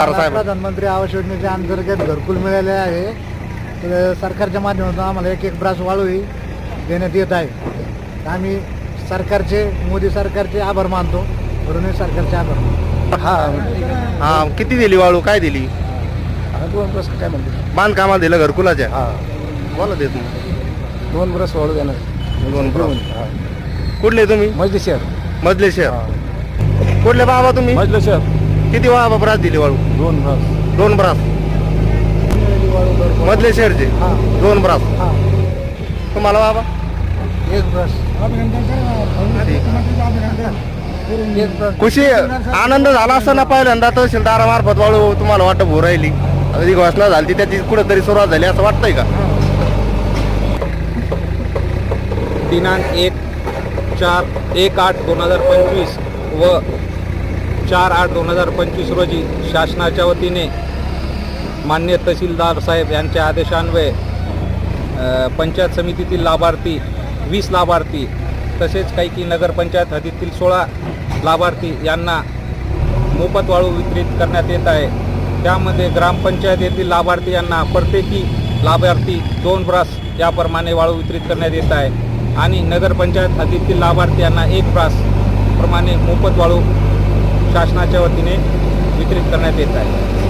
प्रधानमंत्री आवास योजनेच्या अंतर्गत घरकुल मिळाले आहे. तर सरकारच्या माध्यमातून आम्हाला एक एक ब्रास वाळूही देण्यात येत आहे. आम्ही सरकारचे मोदी सरकारचे आभार मानतो. फडणवीस सरकारचे आभार मानतो. हा. हा. किती दिली वाळू? काय दिली? दोन ब्रस काय म्हणते? बांधकामाला दिलं घरकुलाच्या? हा. बोला देत नाही. दोन ब्रस वाळू देणार. दोन ब्रश. कुठले तुम्ही? मजली शहर. मधले शहर. कुठले बाबा तुम्ही? मजलं शहर. किती बाबा ब्रास दिली वाळू? दोन ब्रस. दोन ब्रास. मधले शहरचे हा. दोन ब्रास. हा. तुम्हाला बाबा? एक ब्रश एक ब्रश खुशी आनंद झाला असताना पहिल्यांदा तहसीलदारामार्फत वाळू तुम्हाला वाटत भू राहिली. जी घोषणा झाली. ती त्याची कुठेतरी सुरुवात झाली असं वाटतंय का? दिनांक एक चार एक आठ दोन हजार पंचवीस व चार आठ दोन हजार पंचवीस रोजी शासनाच्या वतीने मान्य तहसीलदार साहेब यांच्या आदेशान्वये पंचायत समितीतील लाभार्थी वीस लाभार्थी तसेच काही की नगरपंचायत हद्दीतील सोळा लाभार्थी यांना मोफत वाळू वितरित करण्यात येत आहे. त्यामध्ये ग्रामपंचायत येथील लाभार्थी यांना प्रत्येकी लाभार्थी दोन ब्रास याप्रमाणे वाळू वितरित करण्यात येत आहे. आणि नगरपंचायत हद्दीतील लाभार्थी यांना एक ब्रास प्रमाणे मोफत वाळू शासनाच्या वतीने वितरित करण्यात येत आहे.